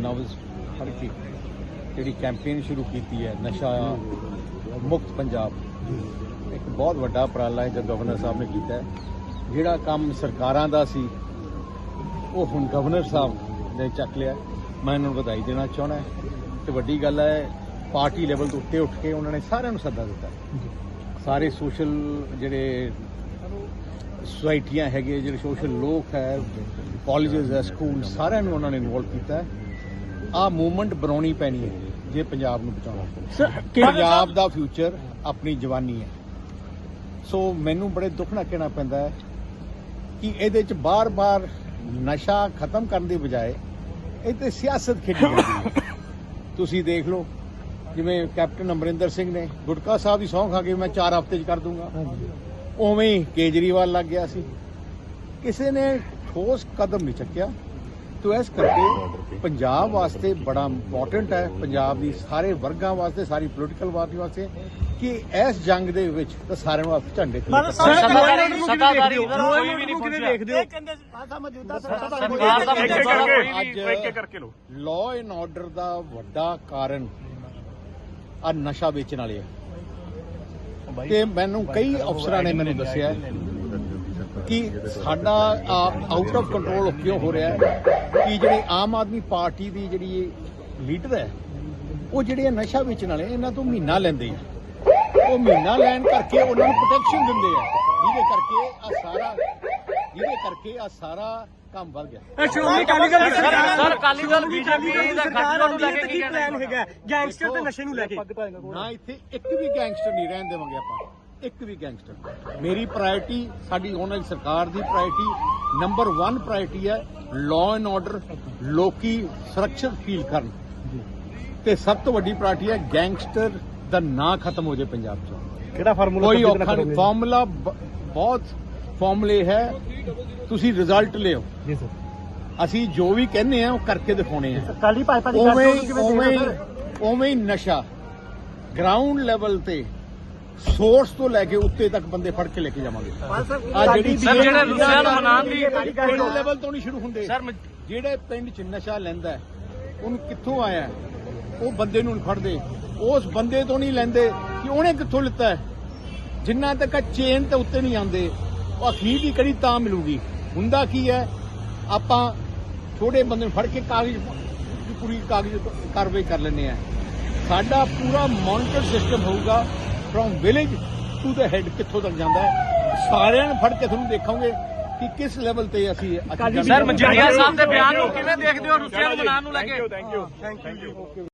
ਨਵਜ਼ ਹਰ ਕੇ ਜਿਹੜੀ ਕੈਂਪੇਨ ਸ਼ੁਰੂ ਕੀਤੀ ਹੈ, ਨਸ਼ਾ ਮੁਕਤ ਪੰਜਾਬ। ਇੱਕ ਬਹੁਤ ਵੱਡਾ ਉਪਰਾਲਾ ਹੈ ਜੋ ਗਵਰਨਰ ਸਾਹਿਬ ਨੇ ਕੀਤਾ ਹੈ। ਜਿਹੜਾ ਕੰਮ ਸਰਕਾਰਾਂ ਦਾ ਸੀ, ਉਹ ਹੁਣ ਗਵਰਨਰ ਸਾਹਿਬ ਨੇ ਚੱਕ ਲਿਆ ਮੈਂ ਇਹਨਾਂ ਨੂੰ ਵਧਾਈ ਦੇਣਾ ਚਾਹੁੰਦਾ ਤੇ ਵੱਡੀ ਗੱਲ ਹੈ, ਪਾਰਟੀ ਲੈਵਲ ਤੋਂ ਉੱਤੇ ਉੱਠ ਕੇ ਉਹਨਾਂ ਨੇ ਸਾਰਿਆਂ ਨੂੰ ਸੱਦਾ ਦਿੱਤਾ ਸਾਰੇ ਸੋਸ਼ਲ ਜਿਹੜੇ ਸੁਸਾਇਟੀਆਂ ਹੈਗੇ, ਜਿਹੜੇ ਸੋਸ਼ਲ ਲੋਕ ਹੈ ਕਾਲਜਸ ਹੈ ਸਕੂਲ ਸਾਰਿਆਂ ਨੂੰ ਉਹਨਾਂ ਨੇ ਇਨਵੋਲਵ ਕੀਤਾ ਹੈ। ਆ ਮੂਵਮੈਂਟ ਬਣਾਉਣੀ ਪੈਣੀ ਹੈ ਜੇ ਪੰਜਾਬ ਨੂੰ ਬਚਾਉਣਾ ਪੰਜਾਬ ਦਾ ਫਿਊਚਰ ਆਪਣੀ ਜਵਾਨੀ ਹੈ। ਸੋ ਮੈਨੂੰ ਬੜੇ ਦੁੱਖ ਨਾਲ ਕਹਿਣਾ ਪੈਂਦਾ ਹੈ ਕਿ ਇਹਦੇ ਚ ਬਾਰ-ਬਾਰ ਨਸ਼ਾ ਖਤਮ ਕਰਨ ਦੀ ਬਜਾਏ ਇਹ ਤੇ ਸਿਆਸਤ ਖੇਡੀ ਜਾਂਦੀ ਹੈ। ਤੁਸੀਂ ਦੇਖ ਲਓ ਜਿਵੇਂ ਕੈਪਟਨ ਅਮਰਿੰਦਰ ਸਿੰਘ ਨੇ ਗੁਟਕਾ ਸਾਹਿਬ ਦੀ ਸਹੁੰ ਖਾ ਕੇ ਮੈਂ 4 ਹਫ਼ਤੇ ਚ ਕਰ ਦੂੰਗਾ। ਉਵੇਂ ਹੀ ਕੇਜਰੀਵਾਲ ਲੱਗ ਗਿਆ ਸੀ। ਕਿਸੇ ਨੇ ਠੋਸ ਕਦਮ ਨਹੀਂ ਚੱਕਿਆ। ਤੋ ਇਸ ਕਰਕੇ ਪੰਜਾਬ ਵਾਸਤੇ ਬੜਾ ਇੰਪੋਰਟੈਂਟ ਹੈ। ਪੰਜਾਬ ਦੀ ਸਾਰੇ ਵਰਗਾਂ ਵਾਸਤੇ ਸਾਰੀ ਪੋਲੀਟੀਕਲ ਪਾਰਟੀ ਵਾਸਤੇ ਕਿ ਇਸ ਜੰਗ ਦੇ ਵਿੱਚ ਤਾਂ ਸਾਰਿਆਂ ਨੂੰ ਹੱਥ ਝੰਡੇ ਕੋਈ ਵੀ ਨਹੀਂ ਪਹੁੰਚਿਆ। ਸਰਕਾਰ ਦਾ ਇੱਕ ਕਰਕੇ ਲੋ ਲਾਅ ਐਂਡ ਆਰਡਰ ਦਾ ਵੱਡਾ ਕਾਰਨ ਆ ਨਸ਼ਾ ਵੇਚਣ ਵਾਲੇ ਆ। ਤੇ ਮੈਨੂੰ ਕਈ ਅਫਸਰਾਂ ਨੇ ਮੈਨੂੰ ਦੱਸਿਆ ਕਿ ਸਾਡਾ ਆਊਟ ਆਫ ਕੰਟਰੋਲ ਕਿਉਂ ਹੋ ਰਿਹਾ ਹੈ? ਕਿ ਜਿਹੜੇ ਆਮ ਆਦਮੀ ਪਾਰਟੀ ਦੀ ਜਿਹੜੀ ਲੀਡਰ ਹੈ ਉਹ ਜਿਹੜੇ ਨਸ਼ਾ ਵੇਚਣ ਵਾਲੇ ਇਹਨਾਂ ਤੋਂ ਮਹੀਨਾ ਲੈਂਦੇ ਆ। ਉਹ ਮਹੀਨਾ ਲੈਣ ਕਰਕੇ ਉਹਨਾਂ ਨੂੰ ਪ੍ਰੋਟੈਕਸ਼ਨ ਦਿੰਦੇ ਆ। ਜਿਹਦੇ ਕਰਕੇ ਆ ਸਾਰਾ ਜਿਹਦੇ ਕਰਕੇ ਆ ਸਾਰਾ ਕੰਮ ਵੱਧ ਗਿਆ। ਸ਼੍ਰੋਮਣੀ ਅਕਾਲੀ ਦਲ ਦੀ ਸਰਕਾਰ ਸਰ ਅਕਾਲੀ ਦਲ ਬੀਜੇਪੀ ਦਾ ਸਰਕਾਰ ਨੂੰ ਲੈ ਕੇ ਕੀ ਪਲਾਨ ਹੈਗਾ? ਗੈਂਗਸਟਰ ਤੇ ਨਸ਼ੇ ਨੂੰ ਲੈ ਕੇ। ਨਾ ਇੱਥੇ ਇੱਕ ਵੀ ਗੈਂਗਸਟਰ ਨਹੀਂ ਰਹਿਣ ਦੇਵਾਂਗੇ ਆਪਾਂ। ਇੱਕ ਵੀ ਗੈਂਗਸਟਰ। ਮੇਰੀ ਪ੍ਰਾਇੋਰਟੀ ਸਾਡੀ ਆਉਣ ਵਾਲੀ ਸਰਕਾਰ ਦੀ ਪ੍ਰਾਇੋਰਟੀ ਨੰਬਰ 1 ਪ੍ਰਾਇੋਰਟੀ ਹੈ ਲਾਅ ਐਂਡ ਆਰਡਰ ਲੋਕੀ ਸੁਰੱਖਿਅਤ ਫੀਲ ਕਰਨ। ਤੇ ਸਭ ਤੋਂ ਵੱਡੀ ਪ੍ਰਾਇੋਰਟੀ ਹੈ ਗੈਂਗਸਟਰ ਦਾ ਨਾਂ ਖਤਮ ਹੋ ਜਾਏ ਪੰਜਾਬ 'ਚ। ਕਿਹੜਾ ਫਾਰਮੂਲਾ ਕੋਈ ਔਖਾ ਨਹੀਂ। ਫਾਰਮੂਲਾ ਬਹੁਤ ਫਾਰਮੂਲੇ ਹੈ ਤੁਸੀਂ ਰਿਜ਼ਲਟ ਲਿਓ। ਜੀ ਸਰ। ਅਸੀਂ ਜੋ ਵੀ ਕਹਿੰਦੇ ਆ ਉਹ ਕਰਕੇ ਦਿਖਾਉਣੇ ਆ। ਕਾਲੀ ਭਾਜਪਾ ਦੀ ਹੀ- ਉਵੇਂ ਹੀ- ਉਵੇਂ ਹੀ ਨਸ਼ਾ। ਗਰਾਊਂਡ ਲੈਵਲ ਤੇ ਸੋਰਸ ਤੋਂ ਲੈ ਕੇ ਉੱਤੇ ਤੱਕ ਬੰਦੇ ਫੜ ਕੇ ਲੈ ਕੇ ਜਾਵਾਂਗੇ। ਆ ਜਿਹੜੀ ਸਰ, ਜਿਹੜੇ ਲੁਧਿਆਣਾ ਨੂੰ ਮਨਾਉਣ ਦੀ- ਪਿੰਡ ਲੈਵਲ ਤੋਂ ਨਹੀਂ ਸ਼ੁਰੂ ਹੁੰਦੇ। ਸਰ ਜਿਹੜੇ ਪਿੰਡ 'ਚ ਨਸ਼ਾ ਲੈਂਦਾ ਉਹਨੂੰ ਕਿੱਥੋਂ ਆਇਆ? ਉਹ ਬੰਦੇ ਨੂੰ ਫੜਦੇ। ਉਸ ਬੰਦੇ ਤੋਂ ਨਹੀਂ ਲੈਂਦੇ ਕਿ ਉਹਨੇ ਕਿੱਥੋਂ ਲਿੱਤਾ ਜਿੰਨਾ ਤੱਕ ਚੇਨ ਤੇ ਉੱਤੇ ਨਹੀਂ ਆਉਂਦੇ ਉਹ ਅਖੀਰ ਦੀ ਕੜੀ ਤਾਂ ਮਿਲੂਗੀ? ਹੁੰਦਾ ਕੀ ਹੈ? ਆਪਾਂ ਛੋਟੇ ਬੰਦੇ ਨੂੰ ਫੜ ਕੇ ਕਾਗਜ਼ ਪੂਰੀ ਕਾਗਜ਼ ਕਾਰਵਾਈ ਕਰ ਲੈਂਦੇ ਆ ਸਾਡਾ ਪੂਰਾ ਮੋਨੀਟਰ ਸਿਸਟਮ ਹੋਊਗਾ। From village to the head ਕਿੱਥੋਂ ਤੱਕ ਜਾਂਦਾ ਹੈ? ਸਾਰਿਆਂ ਨੂੰ ਫੜ ਕੇ ਤੁਹਾਨੂੰ ਦੇਖਾਂਗੇ ਕਿ ਕਿਸ ਲੈਵਲ ਤੇ ਅਸੀਂ ਸਰ ਮਜੀਠੀਆ ਸਾਹਿਬ ਦੇ ਬਿਆਨ ਨੂੰ ਕਿਵੇਂ ਦੇਖਦੇ ਹੋ ਰੁੱਸਿਆ ਨੂੰ ਮਨਾਉਣ ਨੂੰ ਲੈ ਕੇ? Thank you thank you thank you